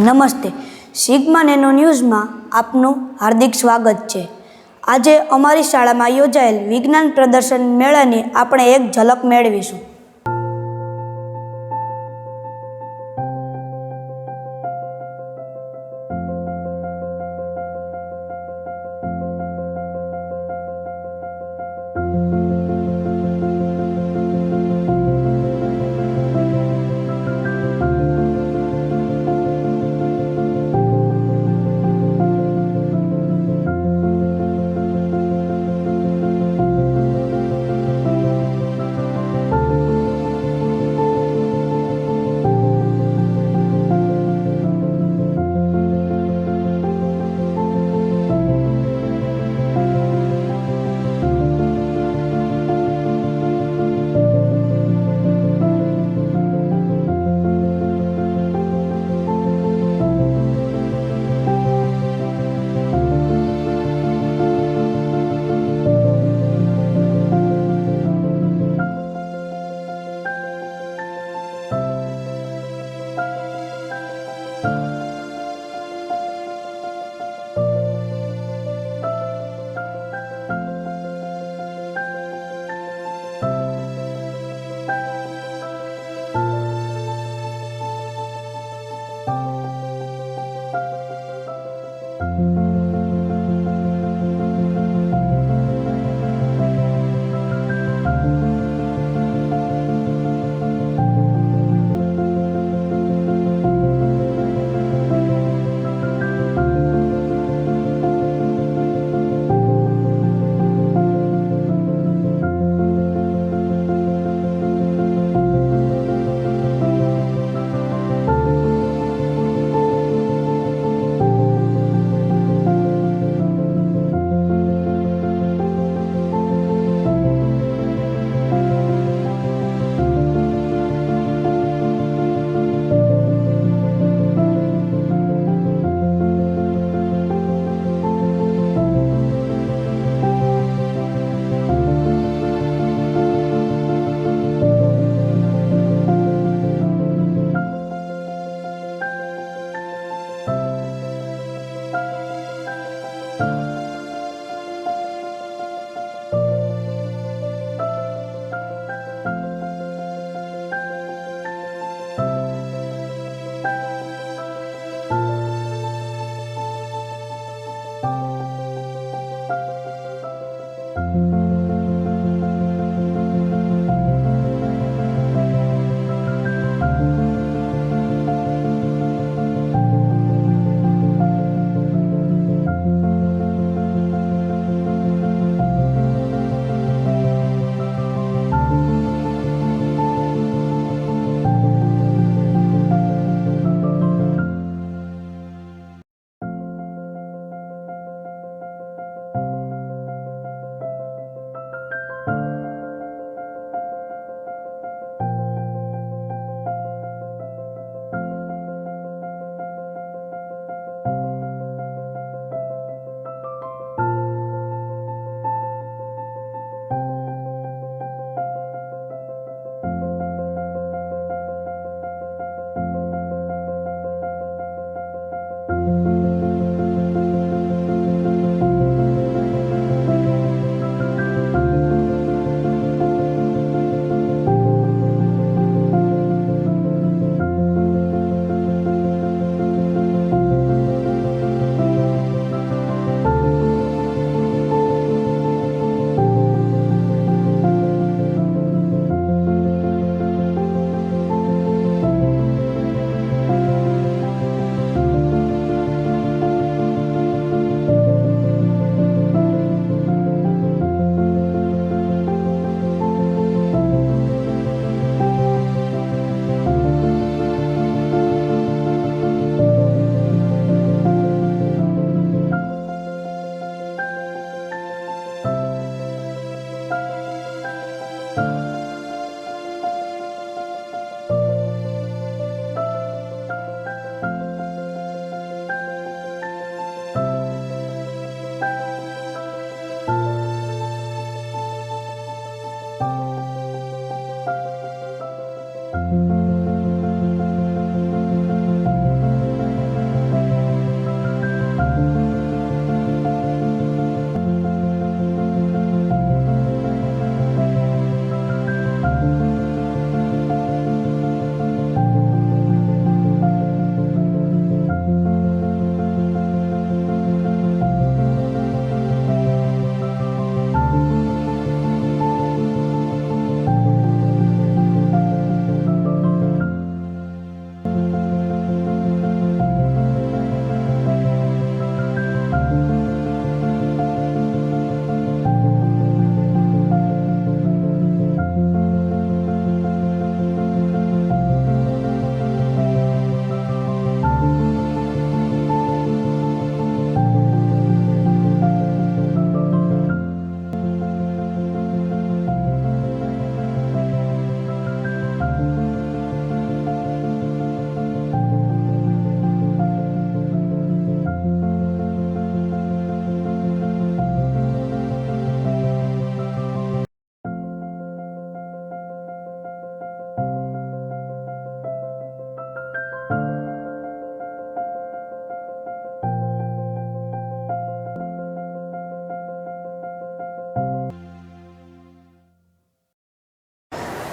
નમસ્તે. Sigma nano ન્યૂઝમાં આપનું હાર્દિક સ્વાગત છે. આજે અમારી શાળામાં યોજાયેલ વિજ્ઞાન પ્રદર્શન મેળાની આપણે એક ઝલક મેળવીશું.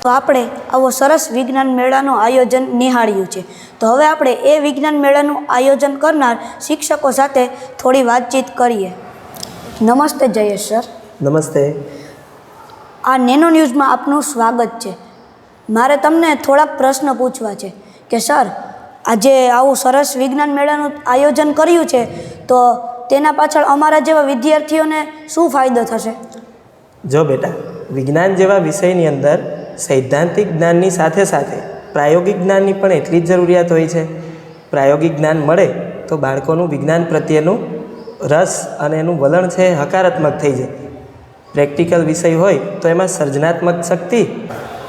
તો આપણે આવો સરસ વિજ્ઞાન મેળાનું આયોજન નિહાળ્યું છે. તો હવે આપણે એ વિજ્ઞાન મેળાનું આયોજન કરનાર શિક્ષકો સાથે થોડી વાતચીત કરીએ. નમસ્તે જયેશ સર. નમસ્તે. આ નેનો ન્યૂઝમાં આપનું સ્વાગત છે. મારે તમને થોડાક પ્રશ્ન પૂછવા છે કે સર આજે આવું સરસ વિજ્ઞાન મેળાનું આયોજન કર્યું છે તો તેના પાછળ અમારા જેવા વિદ્યાર્થીઓને શું ફાયદો થશે? જો બેટા વિજ્ઞાન જેવા વિષયની અંદર સૈદ્ધાંતિક જ્ઞાનની સાથે સાથે પ્રાયોગિક જ્ઞાનની પણ એટલી જ જરૂરિયાત હોય છે. પ્રાયોગિક જ્ઞાન મળે તો બાળકોનું વિજ્ઞાન પ્રત્યેનું રસ અને એનું વલણ છે હકારાત્મક થઈ જાય. પ્રેક્ટિકલ વિષય હોય તો એમાં સર્જનાત્મક શક્તિ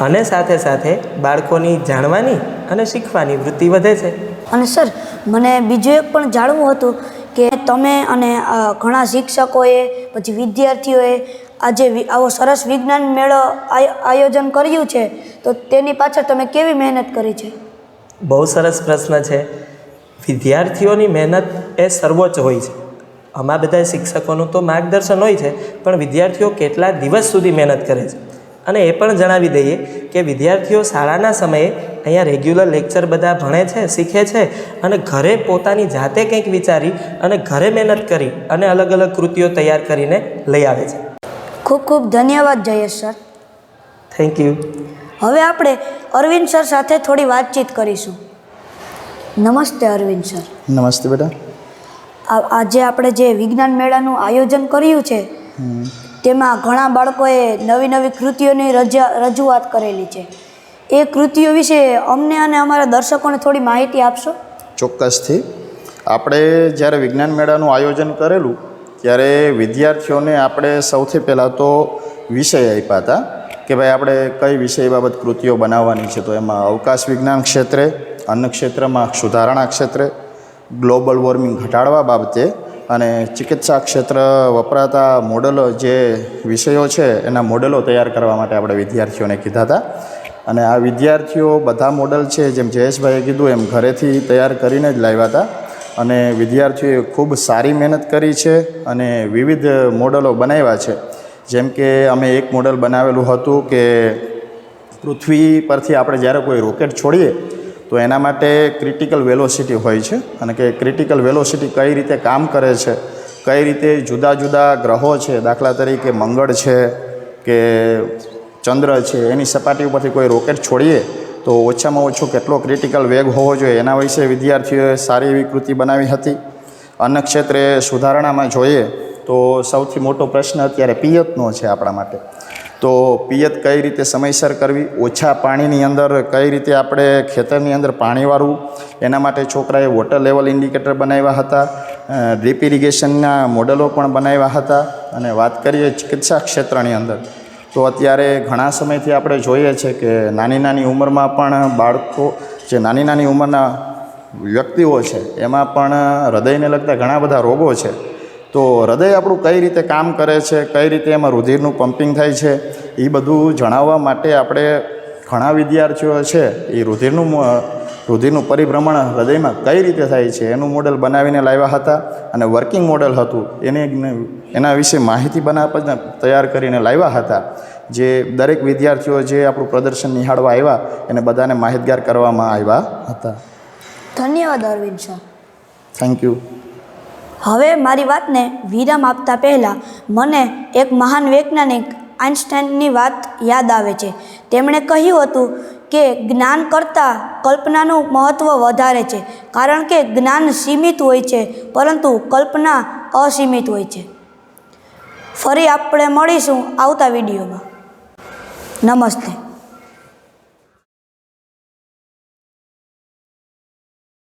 અને સાથે સાથે બાળકોની જાણવાની અને શીખવાની વૃત્તિ વધે છે. અને સર, મને બીજું એક પણ જાણવું હતું કે તમે અને ઘણા શિક્ષકોએ, પછી વિદ્યાર્થીઓએ આજે આવો સરસ વિજ્ઞાન મેળો આય- આયોજન કર્યું છે, તો તેની પાછળ તમે કેવી મહેનત કરી છે? બહુ સરસ પ્રશ્ન છે. વિદ્યાર્થીઓની મહેનત એ સર્વોચ્ચ હોય છે. આમાં બધા શિક્ષકોનું તો માર્ગદર્શન હોય છે, પણ વિદ્યાર્થીઓ કેટલા દિવસ સુધી મહેનત કરે છે? અને એ પણ જણાવી દઈએ કે વિદ્યાર્થીઓ શાળાના સમયે અહીંયા રેગ્યુલર લેક્ચર બધા ભણે છે, શીખે છે અને ઘરે પોતાની જાતે કંઈક વિચારી અને ઘરે મહેનત કરી અને અલગ અલગ કૃતિઓ તૈયાર કરીને લઈ આવે છે. ખૂબ ખૂબ ધન્યવાદ જયેશ સર. થેન્ક યુ હવે આપણે અરવિંદ સર સાથે થોડી વાતચીત કરીશું. નમસ્તે અરવિંદ સર. નમસ્તે બેટા. આ- આજે આપણે જે વિજ્ઞાન મેળાનું આયોજન કર્યું છે તેમાં ઘણા બાળકોએ નવી નવી કૃતિઓની રજા રજૂઆત કરેલી છે. એ કૃતિઓ વિશે અમને અને અમારા દર્શકોને થોડી માહિતી આપશો? ચોક્કસથી. આપણે જ્યારે વિજ્ઞાન મેળાનું આયોજન કરેલું ત્યારે વિદ્યાર્થીઓને આપણે સૌથી પહેલાં તો વિષય આપ્યા હતા કે ભાઈ આપણે કઈ વિષય બાબત કૃતિઓ બનાવવાની છે તો એમાં અવકાશ વિજ્ઞાન ક્ષેત્રે, અન્ન ક્ષેત્રમાં સુધારણા ક્ષેત્રે, ગ્લોબલ વોર્મિંગ ઘટાડવા બાબતે અને ચિકિત્સા ક્ષેત્ર વપરાતા મોડલો જે વિષયો છે એના મોડલો તૈયાર કરવા માટે આપણે વિદ્યાર્થીઓને કીધા હતા. અને આ વિદ્યાર્થીઓ બધા મોડલ છે જેમ જયેશભાઈએ કીધું એમ ઘરેથી તૈયાર કરીને જ લાવ્યા હતા. અને વિદ્યાર્થીઓએ ખૂબ સારી મહેનત કરી છે અને વિવિધ મોડલો બનાવ્યા છે. જેમ કે અમે એક મોડલ બનાવેલું હતું કે પૃથ્વી પરથી આપણે જ્યારે કોઈ રોકેટ છોડીએ, તો એના માટે ક્રિટિકલ વેલોસિટી હોય છે અને કે ક્રિટિકલ વેલોસિટી કઈ રીતે કામ કરે છે, કઈ રીતે જુદા જુદા ગ્રહો છે, દાખલા તરીકે મંગળ છે કે ચંદ્ર છે, એની સપાટી ઉપરથી કોઈ રોકેટ છોડીએ તો ઓછામાં ઓછો કેટલો ક્રિટિકલ વેગ હોવો જોઈએ? એના વિશે વિદ્યાર્થીઓએ સારી એવી કૃતિ બનાવી હતી. અન્ન ક્ષેત્રે સુધારણામાં જોઈએ તો સૌથી મોટો પ્રશ્ન અત્યારે પિયતનો છે આપણા માટે. તો પિયત કઈ રીતે સમયસર કરવી? ઓછા પાણીની અંદર કઈ રીતે આપણે ખેતરની અંદર પાણી વાળવું? એના માટે છોકરાએ વોટર લેવલ ઇન્ડિકેટર બનાવ્યા હતા. ડ્રીપ ઇરિગેશનના મોડલો પણ બનાવ્યા હતા. અને વાત કરીએ ચિકિત્સા ક્ષેત્રની અંદર. તો અત્યારે ઘણા સમયથી આપણે જોઈએ છે કે નાની નાની ઉંમરમાં પણ બાળકો, જે નાની નાની ઉંમરના વ્યક્તિઓ છે, એમાં પણ હૃદયને લગતા ઘણા બધા રોગો છે. તો હૃદય આપણું કઈ રીતે કામ કરે છે, કઈ રીતે એમાં રુધિરનું પમ્પિંગ થાય છે એ બધું જણાવવા માટે આપણે ઘણા વિદ્યાર્થીઓ છે એ રુધિરનું રુધિરનું પરિભ્રમણ હૃદયમાં કઈ રીતે થાય છે એનું મોડલ બનાવીને લાવ્યા હતા અને વર્કિંગ મોડલ હતું. એને એના વિશે માહિતી બનાવવા તૈયાર કરીને લાવ્યા હતા. જે દરેક વિદ્યાર્થીઓ જે આપણું પ્રદર્શન નિહાળવા આવ્યા એને બધાને માહિતગાર કરવામાં આવ્યા હતા. ધન્યવાદ અરવિંદ સર થેન્ક યુ હવે મારી વાતને વિરામ આપતા પહેલાં મને એક મહાન વૈજ્ઞાનિક આઇન્સ્ટાઈનની વાત યાદ આવે છે. તેમણે કહ્યું હતું કે જ્ઞાન કરતાં કલ્પનાનું મહત્ત્વ વધારે છે. કારણ કે જ્ઞાન સીમિત હોય છે, પરંતુ કલ્પના અસીમિત હોય છે. ફરી આપણે મળીશું આવતા વિડીયોમાં. નમસ્તે.